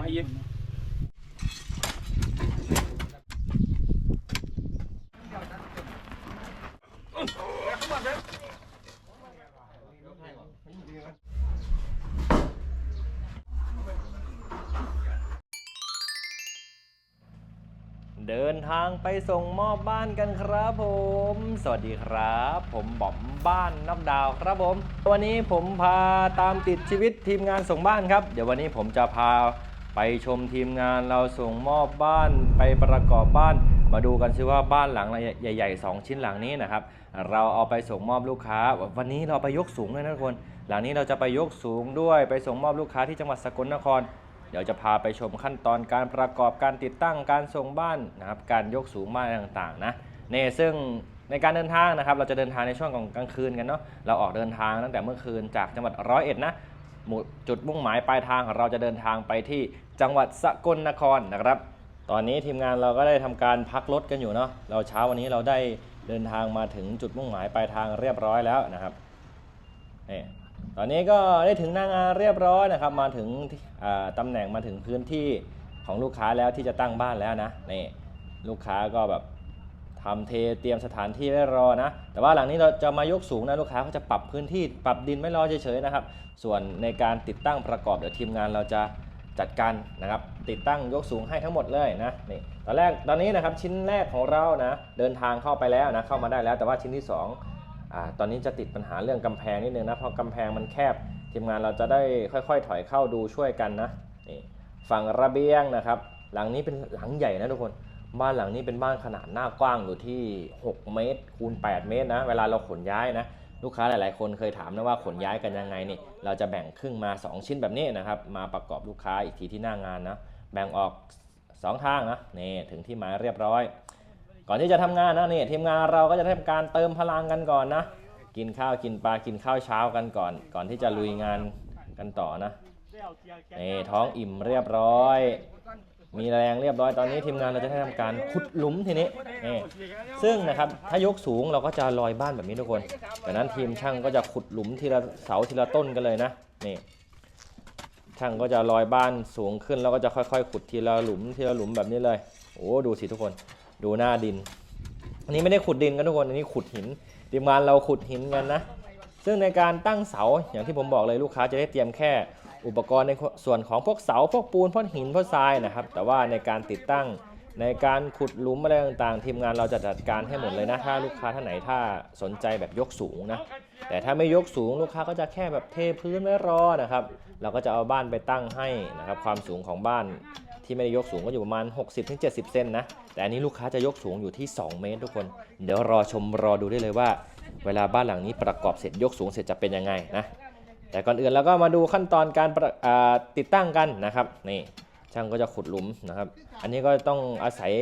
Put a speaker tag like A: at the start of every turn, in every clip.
A: ไอ้ยิง
B: เดิน ทางไปส่งมอบบ้านกันครับผม สวัสดีครับ ผมบอมบ้านนับดาวครับผม วันนี้ผมพาตามติดชีวิตทีมงานส่งบ้านครับ เดี๋ยววันนี้ผมจะพาไปชมทีมงานเราส่งมอบบ้านไปประกอบบ้าน มาดูกันซิว่าบ้านหลังใหญ่ๆ2ชิ้นหลังนี้นะครับ เราเอาไปส่งมอบลูกค้า วันนี้เราไปยกสูงเลยนะทุกคน หลังนี้เราจะไปยกสูงด้วยไปส่งมอบลูกค้าที่จังหวัดสกลนคร เดี๋ยวจะพาไปชมขั้นตอนการประกอบการติดตั้งการส่งบ้านนะครับการยกสูงบ้านต่างๆนะนี่ซึ่งในการเดินทางนะครับ เราจะเดินทางในช่วงของกลางคืนกันเนาะเราออกเดินทางตั้งแต่เมื่อคืนจากจังหวัดร้อยเอ็ดนะจุดมุ่งหมายปลายทางของเราจะเดินทางไปที่จังหวัดสกลนครนะครับ ตอนนี้ทีมงานเราก็ได้ทำการพักรถกันอยู่เนาะเราเช้าวันนี้เราได้เดินทางมาถึงจุดมุ่งหมายปลายทางเรียบร้อยแล้วนะครับนี่ ตอนนี้ก็ได้ถึงหน้างานเรียบร้อยนะครับ มาถึงตำแหน่งมาถึงพื้นที่ของลูกค้าแล้วที่จะตั้งบ้านแล้วนะนี่ลูกค้าก็แบบทำเทเตรียมสถานที่ไว้รอนะ แต่ว่าหลังนี้เราจะมายกสูงนะลูกค้าเขาจะปรับพื้นที่ปรับดินไม่รอเฉยๆนะครับ ส่วนในการติดตั้งประกอบเดี๋ยวทีมงานเราจะจัดการนะครับ ติดตั้งยกสูงให้ทั้งหมดเลยนะนี่ตอนแรกตอนนี้นะครับชิ้นแรกของเรานะเดินทางเข้าไปแล้วนะเข้ามาได้แล้ว แต่ว่าชิ้นที่สอง ตอนนี้จะติดปัญหาเรื่องกำแพงนิดนึงนะเพราะกำแพงมันแคบทีมงานเราจะได้ค่อยๆ ถอยเข้าดูช่วยกันนะนี่ฝั่งระเบียงนะครับ หลังนี้เป็นหลังใหญ่นะทุกคนบ้านหลังนี้เป็นบ้านขนาดหน้ากว้างอยู่ที่ 6 เมตรคูณ 8 เมตรนะเวลาเราขนย้ายนะลูกค้าหลายๆ คนเคยถามนะว่าขนย้ายกันยังไงนี่เราจะแบ่งครึ่งมา 2 ชิ้นแบบนี้นะครับมาประกอบลูกค้าอีกทีที่หน้างานนะแบ่งออก 2 ทางนะนี่ถึงที่หมายเรียบร้อย ก่อนที่จะทำงานนะนี่ทีมงานเราก็จะทำการเติมพลังกันก่อนนะ กินข้าวกินปลากินข้าวเช้ากันก่อน ก่อนที่จะลุยงานกันต่อนะนี่ท้องอิ่มเรียบร้อย มีแรงเรียบร้อยตอนนี้ทีมงานเราจะได้ทำการขุดหลุมทีนี้นี่ซึ่งนะครับถ้ายกสูงเราก็จะลอยบ้านแบบนี้ทุกคนจากนั้นทีมช่างก็จะขุดหลุมทีละเสาทีละต้นกันเลยนะนี่ช่างก็จะลอยบ้านสูงขึ้นแล้วก็จะค่อยๆ ขุดทีละหลุมทีละหลุมแบบนี้เลย โอ้ดูสิทุกคน ดูหน้าดิน อันนี้ไม่ได้ขุดดินกันทุกคน อันนี้ขุดหินทีมงานเราขุดหินกันนะ ซึ่งในการตั้งเสาอย่างที่ผมบอกเลยลูกค้าจะได้เตรียมแค่อุปกรณ์ในส่วนของพวกเสาพวกปูนพวกหินพวกทรายนะครับ แต่ว่าในการติดตั้งในการขุดหลุมอะไรต่างๆ ทีมงานเราจะจัดการให้หมดเลยนะ ถ้าลูกค้าท่านไหนถ้าสนใจแบบยกสูงนะ แต่ถ้าไม่ยกสูงลูกค้าก็จะแค่แบบเทพื้นไว้รอนะครับ เราก็จะเอาบ้านไปตั้งให้นะครับ ความสูงของบ้าน ที่ไม่ได้ยกสูงก็อยู่ประมาณ 60-70 เซนนะ แต่อันนี้ลูกค้าจะยกสูงอยู่ที่ 2 เมตรทุกคน เดี๋ยวรอชมรอดูได้เลยว่า เวลาบ้านหลังนี้ประกอบเสร็จยกสูงเสร็จจะเป็นยังไงนะ แต่ก่อนอื่นเราก็มาดูขั้นตอนการรติดตั้งกันนะครับ นี่ช่างก็จะขุดหลุมนะครับ อันนี้ก็ต้องอาศัย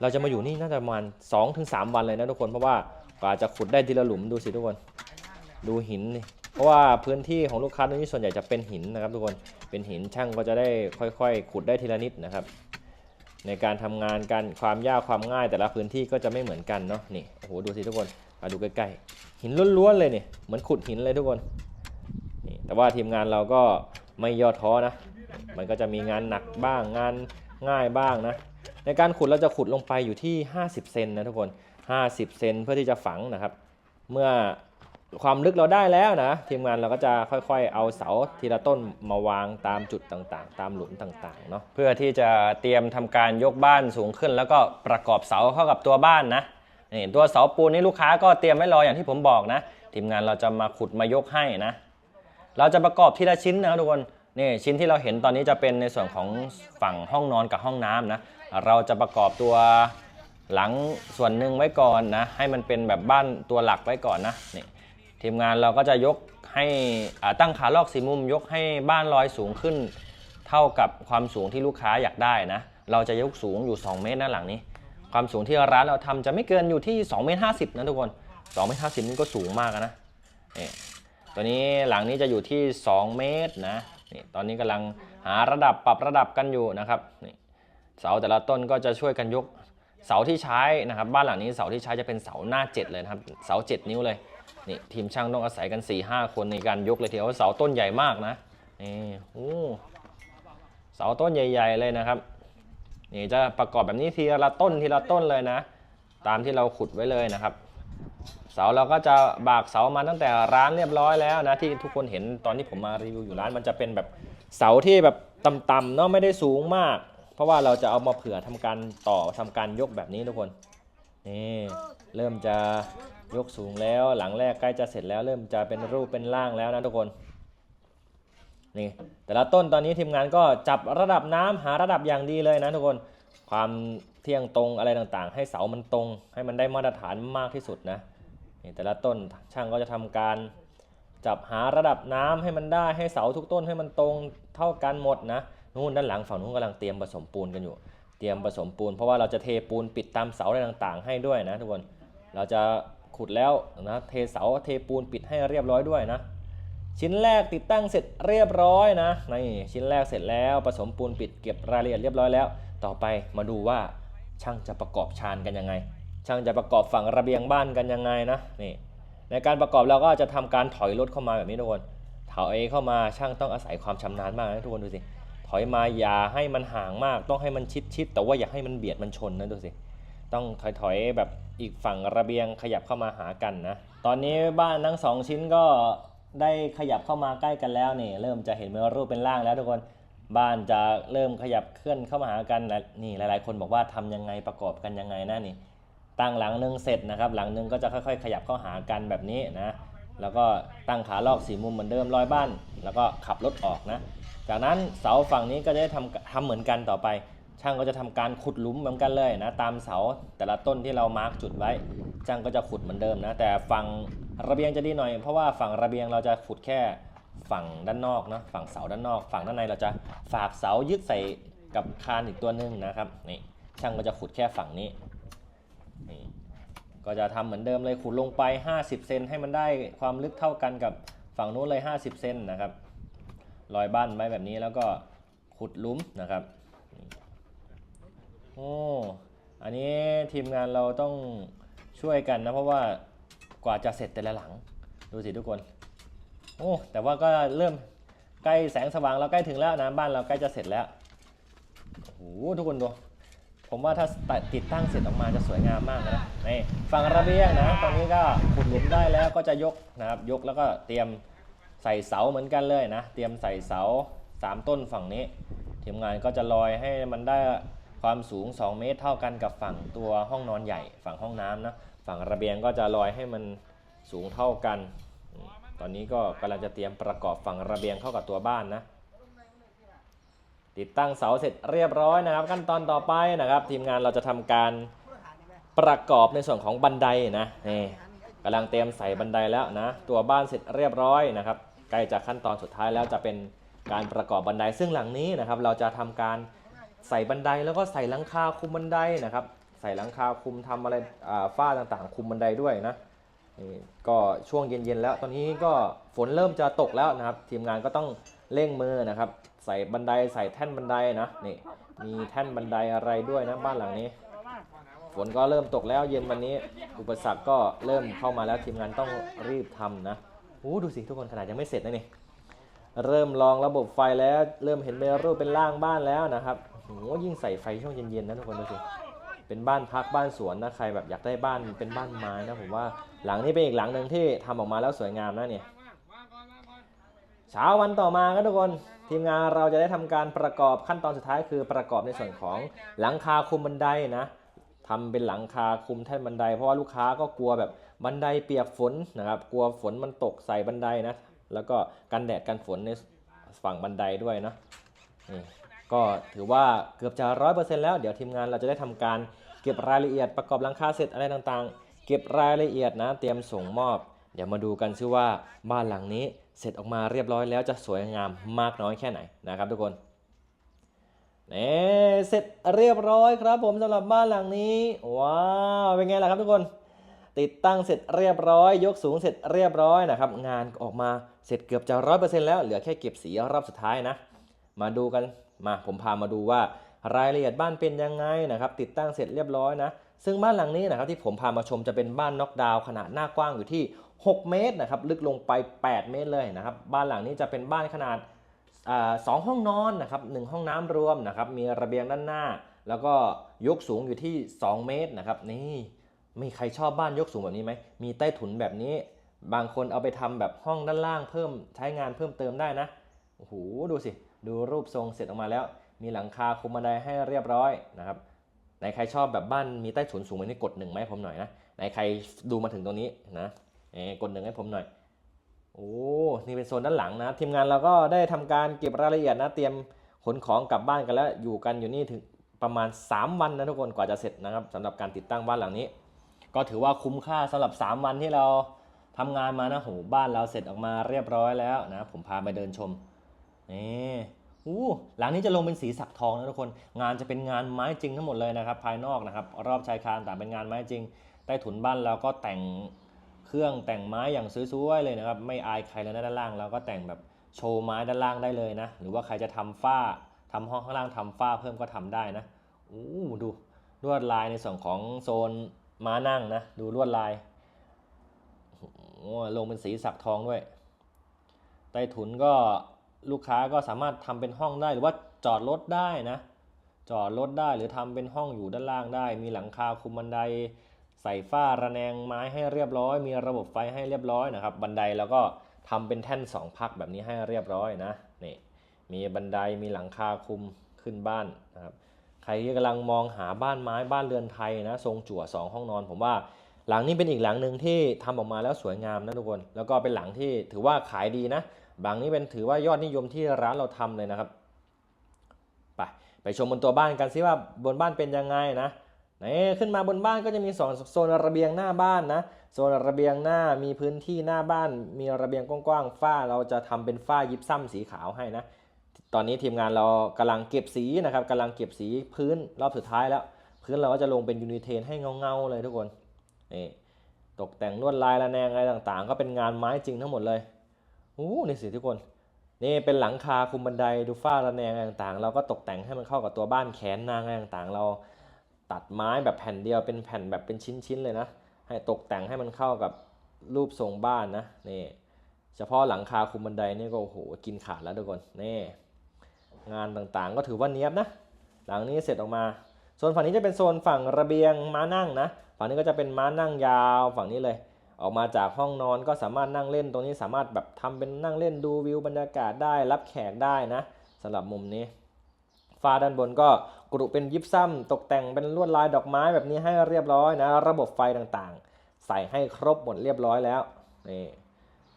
B: เราจะมาอยู่นี่น่าจะประมาณ 2-3 วันเลยนะทุกคน เพราะว่ากว่าจะขุดได้ทีละหลุมดูสิทุกคน ดูหินนี่เพราะว่าพื้นที่ของลูกค้าตรงนี้ส่วนใหญ่จะเป็นหินนะครับทุกคน เป็นหินช่างก็จะได้ค่อยๆ ขุดได้ทีละนิดนะครับ ในการทำงานกันความยากความง่ายแต่ละพื้นที่ก็จะไม่เหมือนกันเนาะนี่โอ้โหดูสิทุกคนมาดูใกล้ๆหินล้วนๆเลยเนี่ยเหมือนขุดหินเลยทุกคนนี่แต่ว่าทีมงานเราก็ไม่ย่อท้อนะ มันก็จะมีงานหนักบ้างงานง่ายบ้างนะ ในการขุดเราจะขุดลงไปอยู่ที่ 50 เซนนะทุกคน 50 เซนเพื่อที่จะฝังนะครับ เมื่อ ความลึกเราได้แล้วนะ ทีมงานเราก็จะค่อยๆ เอาเสาทีละต้นมาวางตามจุดต่างๆ ตามหลุมต่างๆเนาะเพื่อที่จะเตรียมทำการยกบ้านสูงขึ้น แล้วก็ประกอบเสาเข้ากับตัวบ้านนะนี่ตัวเสาปูนนี่ลูกค้าก็เตรียมไว้รออย่างที่ผมบอกนะ ทีมงานเราจะมาขุดมายกให้นะ เราจะประกอบทีละชิ้นนะทุกคนนี่ชิ้นที่เราเห็นตอนนี้จะเป็นในส่วนของฝั่งห้องนอนกับห้องน้ำนะเราจะประกอบตัวหลังส่วนหนึ่งไว้ก่อนนะให้มันเป็นแบบบ้านตัวหลักไว้ก่อนนะนี่ ทีมงานเราก็จะยกให้ตั้งขาลอกสีมุม ยกให้บ้านลอยสูงขึ้น เท่ากับความสูงที่ลูกค้าอยากได้นะ เราจะยกสูงอยู่ 2 เมตรนะหลังนี้ ความสูงที่ร้านเราทำจะไม่เกินอยู่ที่2เมตร50นะทุกคน2เมตร50นี่ก็สูงมากอะนะนี่ตัวนี้หลังนี้จะอยู่ที่ 2 เมตรนะนี่ตอนนี้กำลังหาระดับปรับระดับกันอยู่นะครับนี่เสาแต่ละต้นก็จะช่วยกันยกเสาที่ใช้นะครับ บ้านหลังนี้เสาที่ใช้จะเป็นเสาหน้า 7 เลยนะครับ เสา 7 นิ้วเลย นี่ทีมช่างต้องอาศัยกัน4-5คนในการยกเลยทีเดียวเสาต้นใหญ่มากนะนี่โอ้เสาต้นใหญ่ ๆ เลยนะครับนี่จะประกอบแบบนี้ทีละต้นทีละต้นเลยนะ ตามที่เราขุดไว้เลยนะครับ เสาเราก็จะบากเสามาตั้งแต่ร้านเรียบร้อยแล้วนะที่ทุกคนเห็นตอนที่ผมมารีวิวอยู่ร้านมันจะเป็นแบบเสาที่แบบต่ำๆเนาะไม่ได้สูงมาก เพราะว่าเราจะเอามาเผื่อทำการต่อทำการยกแบบนี้ทุกคนนี่เริ่มจะ ยกสูงแล้วหลังแรกใกล้จะเสร็จแล้วเริ่มจะเป็นรูปเป็นร่างแล้วนะทุกคนนี่แต่ละต้นตอนนี้ทีมงานก็จับระดับน้ำหาระดับอย่างดีเลยนะทุกคนความเที่ยงตรงอะไรต่างๆ ให้เสามันตรง ให้มันได้มาตรฐานมากที่สุดนะนี่แต่ละต้นช่างก็จะทำการจับหาระดับน้ำให้มันได้ให้เสาทุกต้นให้มันตรงเท่ากันหมดนะนู่นด้านหลังฝั่งนู้นกำลังเตรียมผสมปูนกันอยู่ เตรียมผสมปูน เพราะว่าเราจะเทปูนปิดตามเสาอะไรต่างๆ ให้ด้วยนะทุกคนเราจะ ขุดแล้วนะเทเสาเทปูนปิดให้เรียบร้อยด้วยนะ ชิ้นแรกติดตั้งเสร็จเรียบร้อยนะนี่ชิ้นแรกเสร็จแล้วผสมปูนปิดเก็บรายละเอียดเรียบร้อยแล้ว ต่อไปมาดูว่าช่างจะประกอบชานกันยังไง ช่างจะประกอบฝั่งระเบียงบ้านกันยังไงนะนี่ในการประกอบเราก็จะทำการถอยรถเข้ามาแบบนี้ทุกคนถอยเข้ามาช่างต้องอาศัยความชำนาญมากนะทุกคนดูสิถอยมาอย่าให้มันห่างมาก ต้องให้มันชิดชิดๆแต่ว่าอย่าให้มันเบียดมันชนนะดูสิ ต้องถอยๆแบบอีกฝั่งระเบียงขยับเข้ามาหากันนะ ตอนนี้บ้านทั้งสองชิ้นก็ได้ขยับเข้ามาใกล้กันแล้วนี่ เริ่มจะเห็นเป็นรูปเป็นร่างแล้วทุกคน บ้านจะเริ่มขยับเคลื่อนเข้ามาหากันนี่หลายๆ คนบอกว่าทำยังไงประกอบกันยังไงนะนี่ ตั้งหลังหนึงเสร็จนะครับ หลังหนึงก็จะค่อยๆ ขยับเข้าหากันแบบนี้นะ แล้วก็ตั้งขาลอกสีมุมเหมือนเดิมร้อยบ้าน แล้วก็ขับรถออกนะ จากนั้นเสาฝั่งนี้ก็จะได้ทำทำเหมือนกันต่อไป ช่างก็จะทำการขุดหลุมเหมือนกันเลยนะตามเสาแต่ละต้นที่เรามาร์กจุดไว้ ช่างก็จะขุดเหมือนเดิมนะ แต่ฝั่งระเบียงจะดีหน่อย เพราะว่าฝั่งระเบียงเราจะขุดแค่ฝั่งด้านนอกนะฝั่งเสาด้านนอก ฝั่งด้านในเราจะฝากเสายึดใส่กับคานอีกตัวหนึงนะครับนี่ช่างก็จะขุดแค่ฝั่งนี้นี่ก็จะทำเหมือนเดิมเลยขุดลงไป 50 เซนให้มันได้ความลึกเท่ากันกับฝั่งนู้นเลย 50 เซนนะครับลอยบ้านไว้แบบนี้แล้วก็ขุดหลุมนะครับ โอ้อันนี้ทีมงานเราต้องช่วยกันนะ เพราะว่ากว่าจะเสร็จแต่ละหลัง ดูสิทุกคน โอ้แต่ว่าก็เริ่มใกล้แสงสว่างเราใกล้ถึงแล้วนะบ้านเราใกล้จะเสร็จแล้วโอ้โหทุกคนดูผมว่าถ้าติดตั้งเสร็จออกมาจะสวยงามมากนะนี่ฝั่งระเบียงนะ ตอนนี้ก็ขุดหลุมได้แล้วก็จะยกนะครับยกแล้วก็เตรียมใส่เสาเหมือนกันเลยนะ เตรียมใส่เสา 3 ต้นฝั่งนี้ทีมงานก็จะลอยให้มันได้ ความสูง 2 เมตรเท่ากันกับฝั่งตัวห้องนอนใหญ่ ฝั่งห้องน้ำนะฝั่งระเบียงก็จะลอยให้มันสูงเท่ากัน ตอนนี้ก็กำลังจะเตรียมประกอบฝั่งระเบียงเข้ากับตัวบ้านนะ ติดตั้งเสาเสร็จเรียบร้อยนะครับ ขั้นตอนต่อไปนะครับ ทีมงานเราจะทำการประกอบในส่วนของบันไดนะนี่กำลังเตรียมใส่บันไดแล้วนะ ตัวบ้านเสร็จเรียบร้อยนะครับใกล้จะขั้นตอนสุดท้ายแล้วจะเป็นการประกอบบันไดซึ่งหลังนี้นะครับ เราจะทำการ ใส่บันไดแล้วก็ใส่หลังคาคุมบันไดนะครับ ใส่หลังคาคุมทำอะไรอ่าฝ้าต่างๆ คุมบันไดด้วยนะนี่ก็ช่วงเย็นๆแล้ว ตอนนี้ก็ฝนเริ่มจะตกแล้วนะครับ ทีมงานก็ต้องเร่งมือนะครับ ใส่บันไดใส่แท่นบันไดนะนี่มีแท่นบันไดอะไรด้วยนะบ้านหลังนี้ ฝนก็เริ่มตกแล้วเย็นวันนี้ อุปสรรคก็เริ่มเข้ามาแล้วทีมงานต้องรีบทำนะโอ้ดูสิทุกคนขนาดยังไม่เสร็จนะนี่เริ่มลองระบบไฟแล้ว เริ่มเห็นเป็นรูปเป็นร่างบ้านแล้วนะครับ โหยิ่งใส่ไฟช่วงเย็นๆนะทุกคนดูสิเป็นบ้านพักบ้านสวนนะใครแบบอยากได้บ้านเป็นบ้านไม้นะผมว่าหลังนี้เป็นอีกหลังหนึ่งที่ทำออกมาแล้วสวยงามนะเนี่ยเช้าวันต่อมาครับทุกคนทีมงานเราจะได้ทำการประกอบขั้นตอนสุดท้ายคือประกอบในส่วนของหลังคาคุมบันไดนะทำเป็นหลังคาคุมแท่นบันได เพราะว่าลูกค้าก็กลัวแบบบันไดเปียกฝนนะครับกลัวฝนมันตกใส่บันไดนะ แล้วก็กันแดดกันฝนในฝั่งบันไดด้วยนะนี่ ก็ถือว่าเกือบจะร้อยเปอร์เซ็นต์แล้ว เดี๋ยวทีมงานเราจะได้ทำการเก็บรายละเอียดประกอบหลังคาเสร็จอะไรต่างๆ เก็บรายละเอียดนะเตรียมส่งมอบ เดี๋ยวมาดูกันซิว่าบ้านหลังนี้เสร็จออกมาเรียบร้อยแล้วจะสวยงามมากน้อยแค่ไหนนะครับทุกคนเนี่เสร็จเรียบร้อยครับ ผมสำหรับบ้านหลังนี้ว้าวเป็นไงล่ะครับทุกคน ติดตั้งเสร็จเรียบร้อย ยกสูงเสร็จเรียบร้อยนะครับงานออกมาเสร็จเกือบจะร้อยเปอร์เซ็นต์แล้วเหลือแค่เก็บสีรอบสุดท้ายนะ มาดูกัน มาผมพามาดูว่ารายละเอียดบ้านเป็นยังไงนะครับ ติดตั้งเสร็จเรียบร้อยนะ ซึ่งบ้านหลังนี้นะครับที่ผมพามาชมจะเป็นบ้านน็อกดาวน์ขนาดหน้ากว้างอยู่ที่ 6 เมตรนะครับ ลึกลงไป 8 เมตรเลยนะครับ บ้านหลังนี้จะเป็นบ้านขนาดสองห้องนอนนะครับหนึ่งห้องน้ำรวมนะครับ มีระเบียงด้านหน้า แล้วก็ยกสูงอยู่ที่ 2 เมตรนะครับ นี่มีใครชอบบ้านยกสูงแบบนี้ไหม มีใต้ถุนแบบนี้ บางคนเอาไปทำแบบห้องด้านล่างเพิ่มใช้งานเพิ่มเติมได้นะ โอ้โห ดูสิ ดูรูปทรงเสร็จออกมาแล้ว มีหลังคาคุมบันไดให้เรียบร้อยนะครับไหนใครชอบแบบบ้านมีใต้ถุนสูงแบบนี้กดหนึ่งไหมผมหน่อยนะไหนใครดูมาถึงตรงนี้นะเอ้กดหนึ่งให้ผมหน่อยโอ้นี่เป็นโซนด้านหลังนะทีมงานเราก็ได้ทำการเก็บรายละเอียดนะเตรียมขนของกลับบ้านกันแล้วอยู่กันอยู่นี่ถึงประมาณ 3 วันนะทุกคนกว่าจะเสร็จนะครับสำหรับการติดตั้งบ้านหลังนี้ ก็ถือว่าคุ้มค่าสำหรับ 3 วันที่เราทำงานมานะโหบ้านเราเสร็จออกมาเรียบร้อยแล้วนะผมพาไปเดินชม นี่อู้หลังนี้จะลงเป็นสีสักทองนะทุกคน งานจะเป็นงานไม้จริงทั้งหมดเลยนะครับ ภายนอกนะครับ รอบชายคานต่างเป็นงานไม้จริง ใต้ถุนบ้านเราก็แต่งเครื่องแต่งไม้อย่างสวยๆเลยนะครับ ไม่อายใครเลยนะด้านล่างเราก็แต่งแบบโชว์ไม้ด้านล่างได้เลยนะ หรือว่าใครจะทำฝ้าทำห้องข้างล่างทำฝ้าเพิ่มก็ทำได้นะอู้ดูลวดลายในส่วนของโซนม้านั่งนะ ดูลวดลายโอ้ลงเป็นสีสักทองด้วย ใต้ถุนก็ ลูกค้าก็สามารถทำเป็นห้องได้หรือว่าจอดรถได้นะ จอดรถได้หรือทำเป็นห้องอยู่ด้านล่างได้ มีหลังคาคุมบันได ใส่ฝ้าระแนงไม้ให้เรียบร้อย มีระบบไฟให้เรียบร้อยนะครับ บันไดแล้วก็ทำเป็นแท่นสองพักแบบนี้ให้เรียบร้อยนะนี่มีบันไดมีหลังคาคุมขึ้นบ้านนะครับใครที่กำลังมองหาบ้านไม้บ้านเรือนไทยนะทรงจั่วสองห้องนอน ผมว่าหลังนี้เป็นอีกหลังหนึ่งที่ทำออกมาแล้วสวยงามนะทุกคน แล้วก็เป็นหลังที่ถือว่าขายดีนะ หลังนี้เป็นถือว่ายอดนิยมที่ร้านเราทำเลยนะครับ ไปไปชมบนตัวบ้านกันซิว่าบนบ้านเป็นยังไงนะไหนขึ้นมาบนบ้านก็จะมีสองโซนระเบียงหน้าบ้านนะโซนระเบียงหน้ามีพื้นที่หน้าบ้าน มีระเบียงกว้างๆฝ้าเราจะทำเป็นฝ้ายิบซ้ำสีขาวให้นะ ตอนนี้ทีมงานเรากำลังเก็บสีนะครับกำลังเก็บสีพื้นรอบสุดท้ายแล้ว พื้นเราก็จะลงเป็นยูนิเทนให้เงาๆเลยทุกคนนี่ตกแต่งลวดลายระแนงอะไรต่างๆ ก็เป็นงานไม้จริงทั้งหมดเลย โอ้นี่สิทุกคน นี่เป็นหลังคาคุมบันไดดูฝ้าระแนงอะไรต่างๆ เราก็ตกแต่งให้มันเข้ากับตัวบ้านแขนนางอะไรต่างๆ เราตัดไม้แบบแผ่นเดียวเป็นแผ่นแบบเป็นชิ้นๆเลยนะ ให้ตกแต่งให้มันเข้ากับรูปทรงบ้านนะนี่เฉพาะหลังคาคุมบันไดนี่ก็โอ้โหกินขาดแล้วทุกคนนี่งานต่างๆ ก็ถือว่าเนี้ยบนะ หลังนี้เสร็จออกมาโซนฝั่งนี้จะเป็นโซนฝั่งระเบียงม้านั่งนะ ฝั่งนี้ก็จะเป็นม้านั่งยาวฝั่งนี้เลย ออกมาจากห้องนอนก็สามารถนั่งเล่นตรงนี้สามารถแบบทำเป็นนั่งเล่นดูวิวบรรยากาศได้รับแขกได้นะสำหรับมุมนี้ฝ้าด้านบนก็กรุเป็นยิปซัมตกแต่งเป็นลวดลายดอกไม้แบบนี้ให้เรียบร้อยนะ ระบบไฟต่างๆ ใส่ให้ครบหมดเรียบร้อยแล้วนี่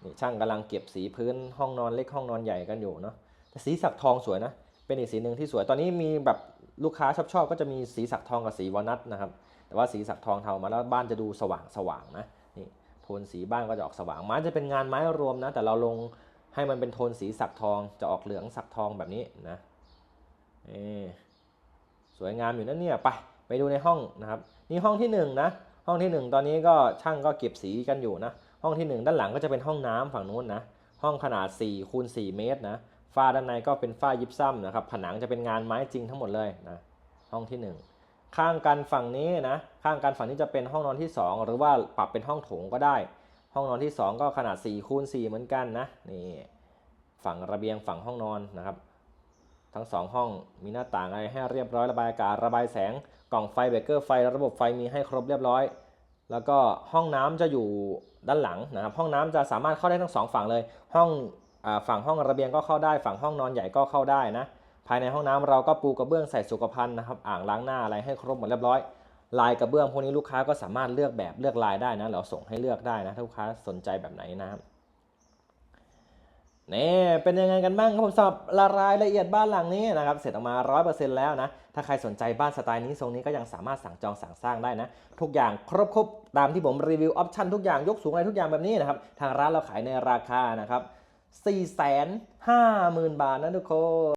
B: นี่ช่างกำลังเก็บสีพื้นห้องนอนเล็กห้องนอนใหญ่กันอยู่เนาะแต่สีสักทองสวยนะ เป็นอีกสีหนึ่งที่สวยตอนนี้มีแบบลูกค้าชอบชอบก็จะมีสีสักทองกับสีวอลนัทนะครับ แต่ว่าสีสักทองเทามาแล้วบ้านจะดูสว่างสว่างนะนี่ โทนสีบ้านก็จะออกสว่างไม้จะเป็นงานไม้รวมนะ แต่เราลงให้มันเป็นโทนสีสักทองจะออกเหลืองสักทองแบบนี้นะนี่สวยงามอยู่นะเนี่ยไปไปดูในห้องนะครับ นี่ห้องที่หนึ่งนะห้องที่หนึ่งตอนนี้ก็ช่างก็เก็บสีกันอยู่นะห้องที่หนึ่งด้านหลังก็จะเป็นห้องน้ำฝั่งนู้นนะห้องขนาด4คูณ4เมตรนะฝ้าด้านในก็เป็นฝ้ายิปซัมนะครับ ผนังจะเป็นงานไม้จริงทั้งหมดเลยนะห้องที่ 1 ข้างกันฝั่งนี้นะ ข้างกันฝั่งนี้จะเป็นห้องนอนที่ 2 หรือว่าปรับเป็นห้องโถงก็ได้ ห้องนอนที่ 2 ก็ขนาด4คูณ4เหมือนกันนะ นี่ฝั่งระเบียงฝั่งห้องนอนนะครับ ทั้งสองห้องมีหน้าต่างอะไรให้เรียบร้อยระบายอากาศระบายแสง กล่องไฟเบรกเกอร์ไฟระบบไฟมีให้ครบเรียบร้อย แล้วก็ห้องน้ำจะอยู่ด้านหลังนะครับ ห้องน้ำจะสามารถเข้าได้ทั้งสองฝั่งเลย ห้องฝั่งห้องระเบียงก็เข้าได้ ฝั่งห้องนอนใหญ่ก็เข้าได้นะายในห้องน้ำเราก็ปูกระเบื้องใส่สุขภัณฑ์นะครับอ่างล้างหน้าอะไรให้ครบหมดเรียบร้อย ลายกระเบื้องพวกนี้ลูกค้าก็สามารถเลือกแบบเลือกลายได้นะเราส่งให้เลือกได้นะถ้าลูกค้าสนใจแบบไหนนะครับนี่เป็นยังไงกันบ้างครับผมสำหรับรายละเอียดบ้านหลังนี้นะครับเสร็จออกมา 100%แล้วนะ ถ้าใครสนใจบ้านสไตล์นี้ทรงนี้ก็ยังสามารถสั่งจองสั่งสร้างได้นะ ทุกอย่างครบครบตามที่ผมรีวิวออปชั่นทุกอย่างยกสูงอะไรทุกอย่างแบบนี้นะครับ ทางร้านเราขายในราคานะครับ 450,000 บาทนะทุกคน